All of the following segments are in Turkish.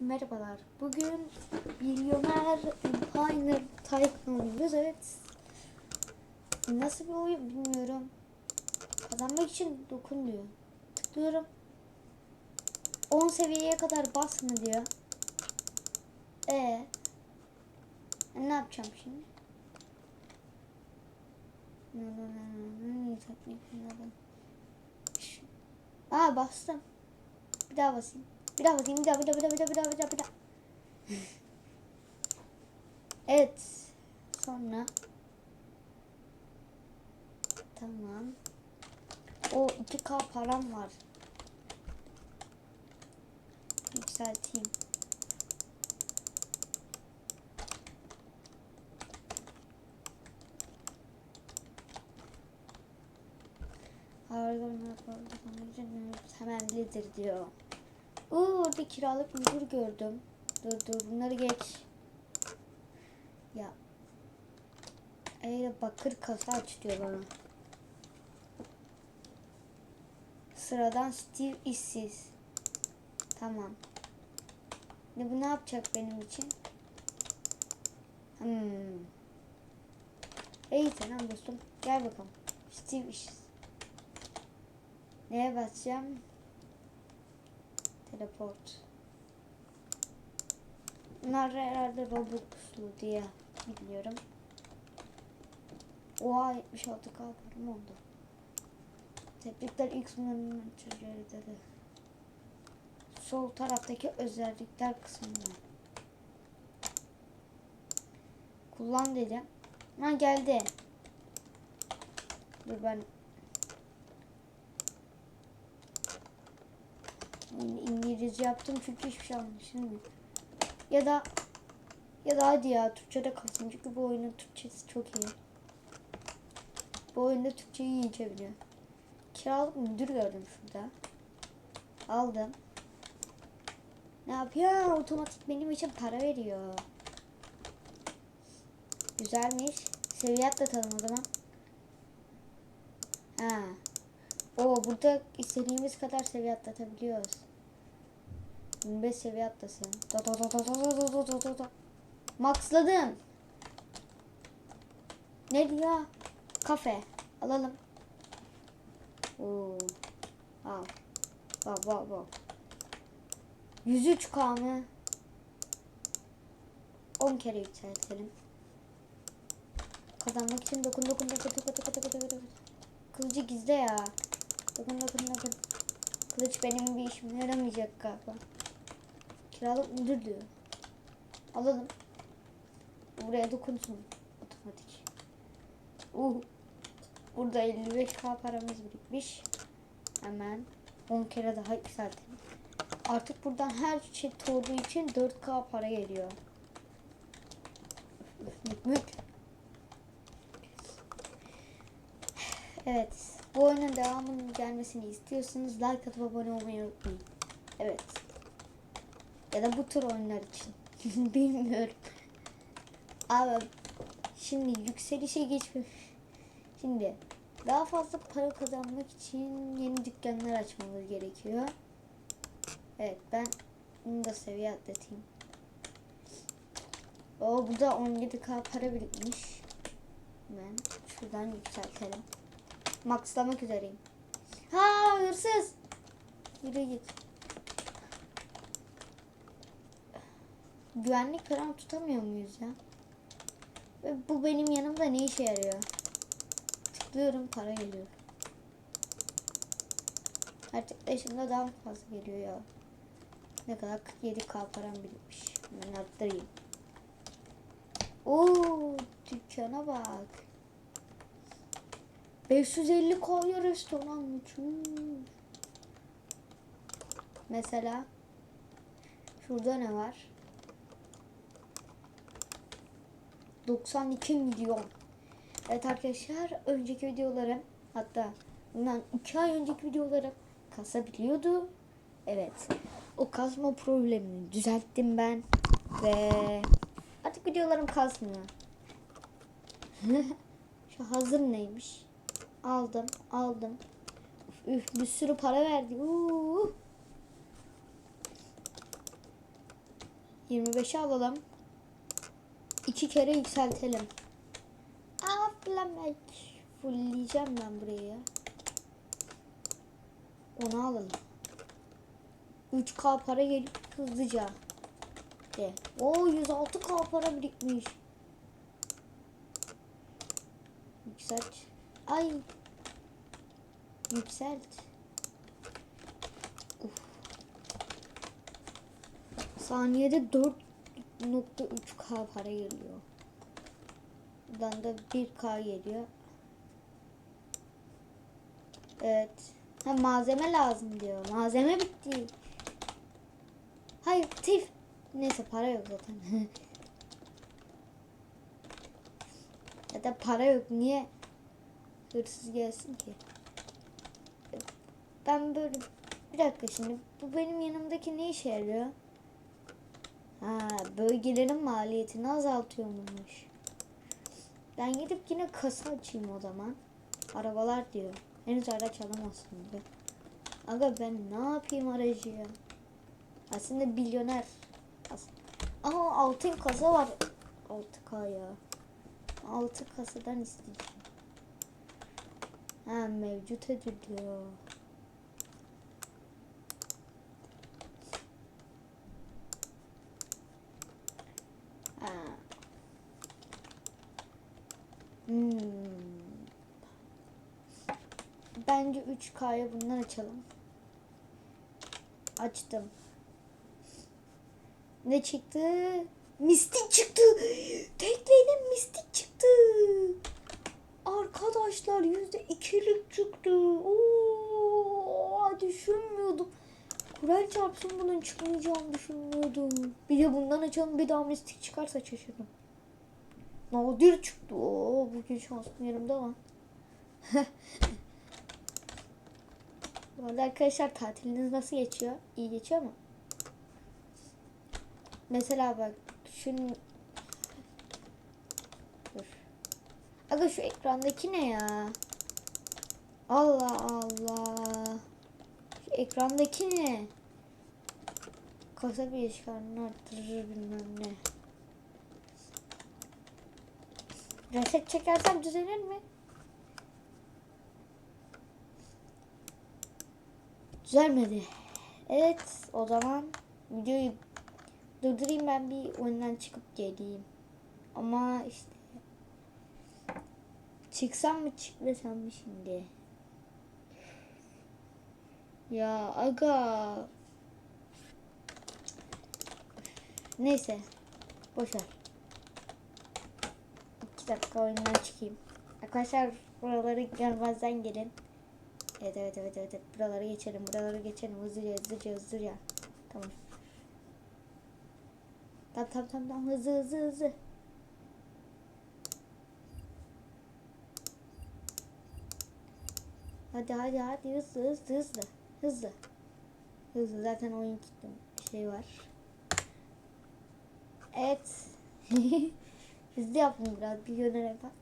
Merhabalar. Bugün Milyoner Empire Tycoon oynuyoruz. Evet. Nasıl bir oyun bilmiyorum. Kazanmak için dokun diyor. Tıklıyorum. 10 seviyeye kadar basma diyor. E ne yapacağım şimdi? Aa bastım. Bir daha basayım. Bir daha basayım. Bir daha bir daha bir daha bir daha bir daha bir daha bir daha. evet. Sonra Tamam. O 2K param var. Yükselteyim. Harika hemen lider diyor. Oo, orada kiralık müdür gördüm. Dur dur bunları geç. Ya. Eyle bakır kasa aç diyor bana. Sıradan Steve işsiz. Tamam. Ne bu ne yapacak benim için? Hmm. İyi tamam dostum. Gel bakalım. Steve işsiz. Neye basacağım? Teleport. Bunlar herhalde Robux'lu diye biliyorum. Oha 76 k param oldu. Tebrikler sınırının çocuğu dedi. Sol taraftaki özellikler kısmında. Kullan dedim. Ha geldi. Dur ben İngilizce yaptım çünkü hiçbir şey anlaşılmıyor. Ya da ya da hadi ya Türkçe'de kalsın çünkü bu oyunun Türkçesi çok iyi. Bu oyunda Türkçeyi iyi çeviriyor. Kiralık müdür gördüm şurada. Aldım. Ne yapıyor? Otomatik benim için para veriyor. Güzelmiş. Seviye atlatalım o zaman. Ha. O burada istediğimiz kadar seviye atlatabiliyoruz. 25 seviye atlasın. Da da da da da da da da da. Maxladım. Ne diyor? Kafe. Alalım. Oo. Al. Bak bak bak. 103k mı? 10 kere yükseltelim. Kazanmak için dokun dokun dokun dokun dokun dokun dokun. Kılıcı gizle ya. Dokun dokun dokun. Kılıç benim bir işime yaramayacak galiba. Kiralık müdür diyor. Alalım. Buraya dokunsun. Otomatik. Uh. Burada 55k paramız birikmiş. Hemen 10 kere daha yükseltelim. Artık buradan her şey olduğu için 4k para geliyor. Evet. Bu oyunun devamının gelmesini istiyorsanız like atıp abone olmayı unutmayın. Evet. Ya da bu tür oyunlar için. Bilmiyorum. Abi şimdi yükselişe geçmiş. Şimdi daha fazla para kazanmak için yeni dükkanlar açmamız gerekiyor. Evet ben bunu da seviye atlatayım. O burada 17k para birikmiş. Ben şuradan yükseltelim. Maxlamak üzereyim. Ha hırsız. Yürü git. Güvenlik falan tutamıyor muyuz ya? Ve bu benim yanımda ne işe yarıyor? Tıklıyorum para geliyor. Her tıklayışımda daha fazla geliyor ya. Ne kadar 47k param birikmiş. Ben arttırayım. Oo, dükkana bak. 550 koya restoran mı? Çüş. Mesela şurada ne var? 92 milyon. Evet arkadaşlar önceki videolarım hatta bundan 2 ay önceki videolarım kasabiliyordu. Evet. O kasma problemini düzelttim ben ve artık videolarım kasmıyor. Şu hazır neymiş? Aldım, aldım. Üf, bir sürü para verdi. 25'e alalım. İki kere yükseltelim. Aflamek. Fullleyeceğim ben burayı ya. Onu alalım. 3K para gelip hızlıca. De. Oo 106K para birikmiş. Yükselt. Ay. Yükselt. Uf. Saniyede 4.3K para geliyor. Buradan da 1K geliyor. Evet. Ha, malzeme lazım diyor. Malzeme bitti. Hayır tif. Neyse para yok zaten. ya da para yok. Niye hırsız gelsin ki? Ben böyle bir dakika şimdi bu benim yanımdaki ne işe yarıyor? Ha bölgelerin maliyetini azaltıyormuş. Ben gidip yine kasa açayım o zaman. Arabalar diyor. Henüz araç alamazsın diyor. Aga ben ne yapayım aracı ya? Aslında milyoner. As Aa altın kasa var. 6K ya. 6 kasadan isteyeceğim. Ha mevcut. Ha. Hmm. Bence 3K'ya bundan açalım. Açtım. Ne çıktı? Mistik çıktı. Tekneyle mistik çıktı. Arkadaşlar yüzde ikilik çıktı. Oo, düşünmüyordum. Kur'an çarpsın bunun çıkmayacağını düşünmüyordum. Bir de bundan açalım bir daha mistik çıkarsa şaşırırım. Nadir çıktı. Oo, bugün şansım yerimde var. Bu arkadaşlar tatiliniz nasıl geçiyor? İyi geçiyor mu? Mesela bak şunun Dur. Aga şu ekrandaki ne ya? Allah Allah. Şu ekrandaki ne? Kasa bir işgalini arttırır bilmem ne. Reset çekersem düzelir mi? Düzelmedi. Evet o zaman videoyu durdurayım ben bir oyundan çıkıp geleyim. Ama işte çıksam mı çıkmasam mı şimdi? Ya aga. Neyse. Boş ver. İki dakika oyundan çıkayım. Arkadaşlar buraları görmezden gelin. Evet evet evet evet. evet. Buraları geçelim. Buraları geçelim. Hızlıca hızlıca hızlıca. Tamam. Tamam tamam tamam, tamam. hızlı hızlı hızlı. Hadi hadi hadi hızlı hızlı hızlı. Hızlı. Hızlı zaten oyun tuttum. Şey var. Evet. hızlı yaptım biraz milyoner bak.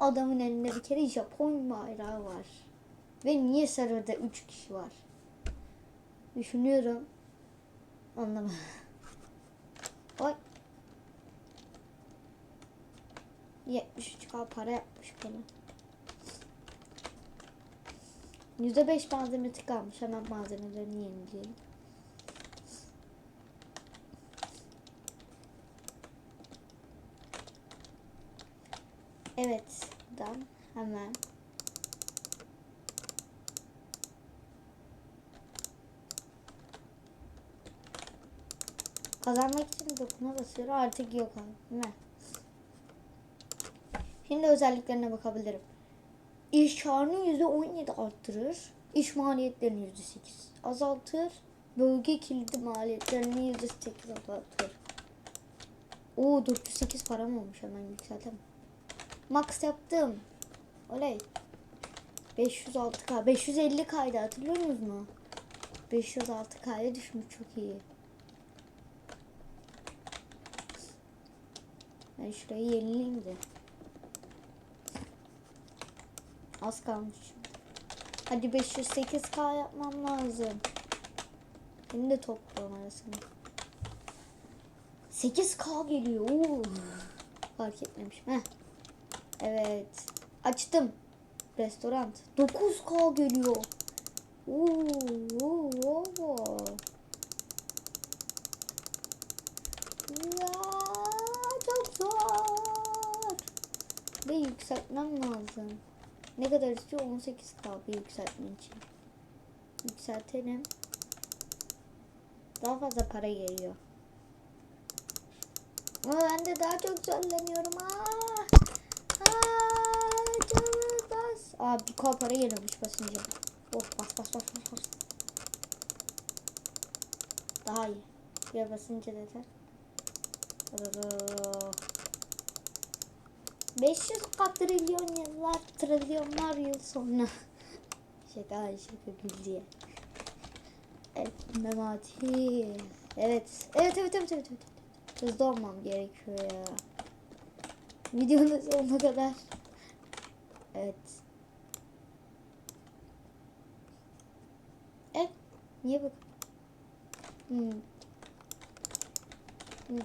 Adamın elinde bir kere Japon bayrağı var. Ve niye serverda 3 kişi var? Düşünüyorum. Anlamadım. Oy. 73k para yapmış bana. %5 malzemesi kalmış. Hemen malzemelerini yenileyelim. Evet. Hemen Kazanmak için dokuna basıyor. Artık yok abi. Değil? Şimdi özelliklerine bakabilirim. İş karını %17 arttırır. İş maliyetlerini %8 azaltır. Bölge kilidi maliyetlerini %8 azaltır. Oo 408 param olmuş hemen yükseltelim. Max yaptım. Oley. 506k. 550k'ydı hatırlıyor musunuz mu? 506k'ya düşmüş çok iyi. Ben şurayı yenileyim de. Az kalmış. Hadi 508k yapmam lazım. Benim de toplam arasında. 8K geliyor. Oo. Fark etmemişim. Heh. Evet. Açtım. Restoran. 9K geliyor. Oo. Ya, çok zor. Ve yükseltmem lazım. Ne kadar istiyor? 18K bir yükseltme için. Yükseltelim. Daha fazla para geliyor. Ama ben de daha çok zorlanıyorum. Aa! Aa, bas. Aa bir kol para geliyormuş basınca. Oh bas bas bas bas bas. Daha iyi. Bir basınca yeter. Aa. 500 katrilyon yıllar, trilyonlar yıl sonra. şaka şaka gül diye. Evet, Memati. Evet. Evet, evet, evet, evet, evet. Hızlı olmam gerekiyor ya. Videonun sonuna kadar. Evet. Evet. Niye bak? Hmm. Hmm.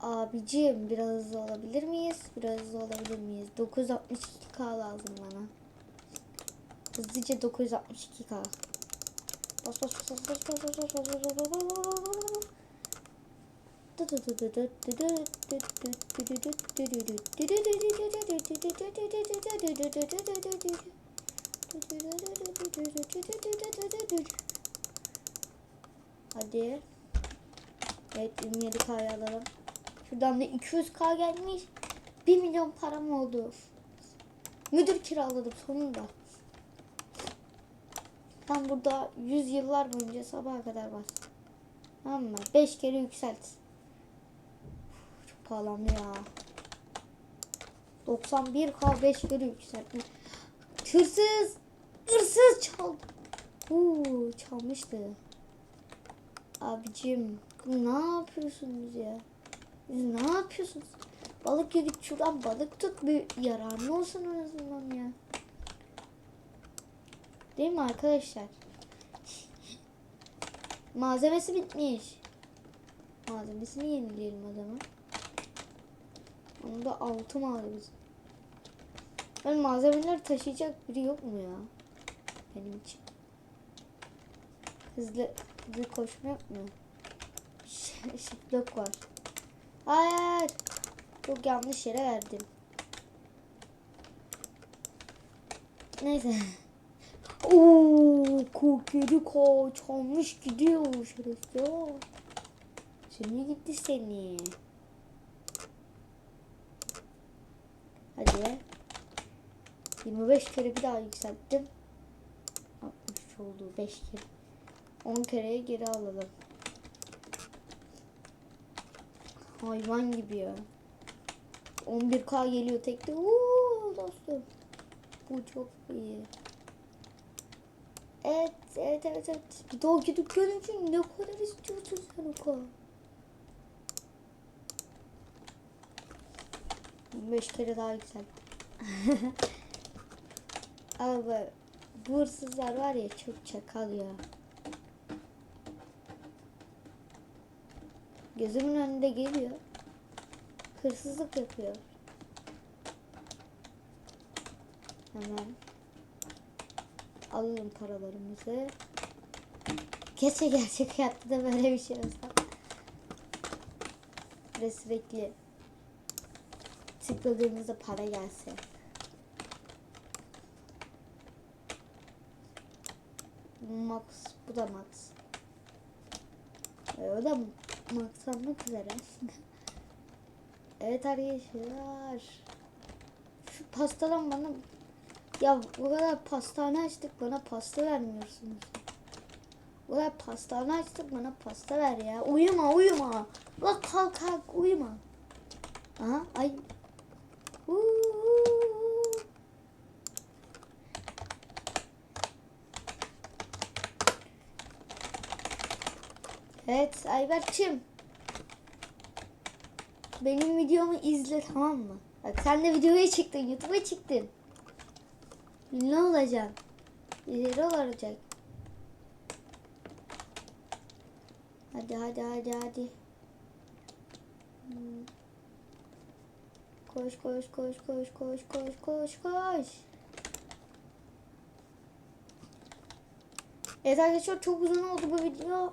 Abicim biraz hızlı olabilir miyiz? Biraz hızlı olabilir miyiz? 962k lazım bana. Hızlıca 962k. Bas bas bas bas bas bas bas bas bas bas bas. Hadi. Evet 27K'ya alalım. Şuradan da 200K gelmiş. 1 milyon param oldu. Müdür kiraladım sonunda. Ben burada 100 yıllar boyunca sabaha kadar bas. Tamam mı? 5 kere yükselt. Çok pahalandı ya. 91K 5 kere yükseltme. Hırsız! Hırsız çaldı. Uuu çalmıştı. Abicim ne yapıyorsunuz ya? Siz ne yapıyorsunuz? Balık yedik şuradan balık tut bir yararlı olsun en azından ya. Değil mi arkadaşlar? Malzemesi bitmiş. Malzemesini yenileyelim o zaman. Onu da altı malzemesi. Ben malzemeleri taşıyacak biri yok mu ya? Benim için. Hızlı, hızlı koşma yok mu? Şıklık var. Hayır. Çok yanlış yere verdim. Neyse. Oo, 47 ko çalmış gidiyor şerefsiz. Seni gitti seni. Hadi. 25 kere bir daha yükselttim. 60 oldu 5 kere. 10 kereye geri alalım. Hayvan gibi ya. 11k geliyor tekte. Uuu dostum. Bu çok iyi. Evet, evet, evet, evet. Bir dahaki dükkan için ne kadar istiyorsun sen o kadar? 15 kere daha yükselt. Abi bu hırsızlar var ya çok çakal ya. Gözümün önünde geliyor. Hırsızlık yapıyor. Hemen alalım paralarımızı. Keşke gerçek hayatta da böyle bir şey olsa. Ve sürekli tıkladığımızda para gelse. Max, bu da Max. E, o da Max almak üzere. evet arkadaşlar. Şu pastadan bana ya o kadar pastane açtık bana pasta vermiyorsunuz. O kadar pastane açtık bana pasta ver ya. Uyuma uyuma. La kalk kalk uyuma. Aha ay. Uuu. Evet Ayberk'cim. Benim videomu izle tamam mı? Bak sen de videoya çıktın, YouTube'a çıktın. Ne olacak? İleri olacak. Hadi hadi hadi hadi. Koş koş koş koş koş koş koş koş. Evet arkadaşlar çok uzun oldu bu video.